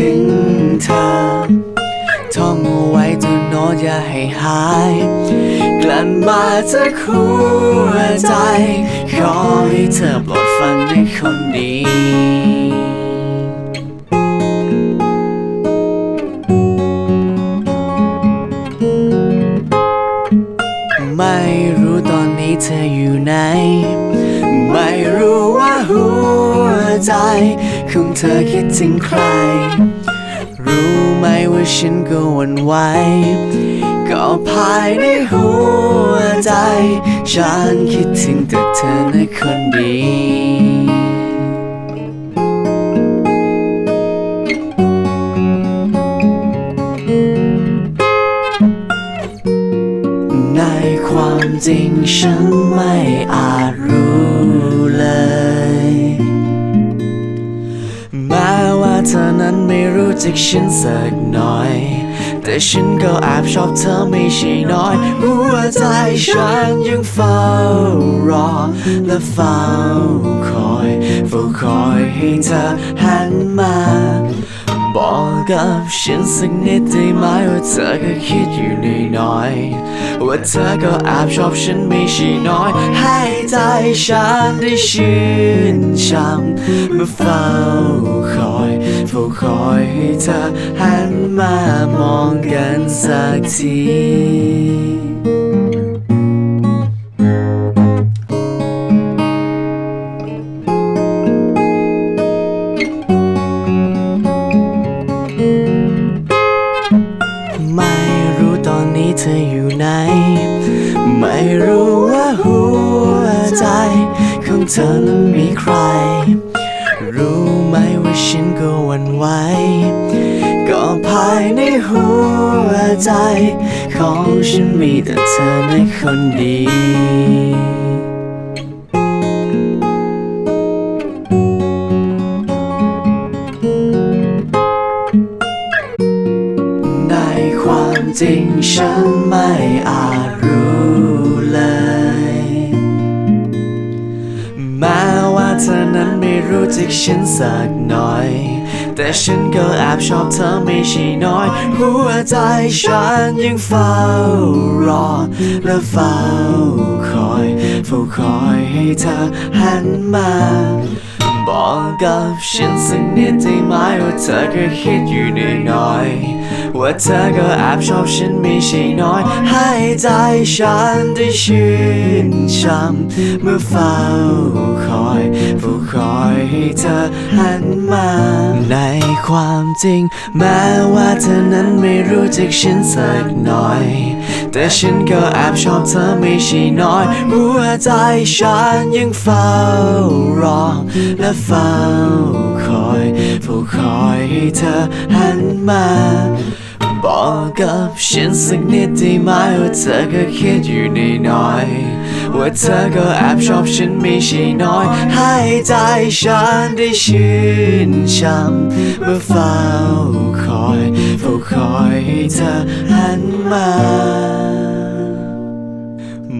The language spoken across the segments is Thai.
ถึงเธอ ท่องเอาไว้จนนอนอย่าให้หาย กลั่นมาจะคู่ใจ ขอให้เธอปลอดฟังในคนดีไม่รู้ตอนนี้เธออยู่ไหน ไม่รู้ว่าหัวใจ ของเธอคิดถึงใคร รู้ไหมว่าฉันก็หวันไหวก็ภายในหัวใจ ฉันคิดถึงแต่เธอนะคนดีในความจริงฉันไม่อาจรู้ จากฉันสักหน่อย แต่ฉันก็แอบชอบเธอไม่ใช่น้อย หัวใจฉันยังเฝ้ารอ และเฝ้าคอย เฝ้าคอยให้เธอหันมา บอกกับฉันสักนิดได้ไหมว่าเธอก็คิดอยู่ในน้อยว่าเธอก็แอบชอบฉันไม่ใช่น้อย ให้ใจฉันได้ชื่นช่ำมาเฝ้าคอยเฝ้าคอยให้เธอหันมามองกันสักที เธออยู่ไหน ไม่รู้ว่าหัวใจของเธอนั้นมีใคร รู้ไหมว่าฉันก็หวั่นไหวก็ภายในหัวใจ ของฉันมีแต่เธอในคนดี จริงฉันไม่อาจรู้เลย แม้ว่าเธอนั้นไม่รู้จักฉันสักหน่อย แต่ฉันก็แอบชอบเธอไม่ใช่น้อย หัวใจฉันยังเฝ้ารอ และเฝ้าคอยเฝ้าคอยให้เธอหันมาบอกกับฉันสักนิดได้ไหมว่าเธอก็คิดอยู่ในน้อย ว่าเธอก็แอบชอบฉันไม่ใช่น้อย ให้ใจฉันได้ชื่นช่ำเมื่อเฝ้าคอยเฝ้าคอยให้เธอหันมา ในความจริง แม้ว่าเธอนั้นไม่รู้จักฉันสักหน่อย แต่ฉันก็แอบชอบเธอไม่ใช่น้อย หัวใจฉันยังเฝ้ารอและเฝ้าคอยเฝ้าคอยให้เธอหันมา บอกกับฉันสักนิดได้ไหมว่าเธอก็คิดอยู่ในน้อย ว่าเธอก็แอบชอบฉันไม่ใช่น้อย ให้ใจฉันได้ชื่นช่ำเมื่อเฝ้าคอยเฝ้าคอยให้เธอหันมา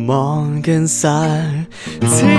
มองกันสักที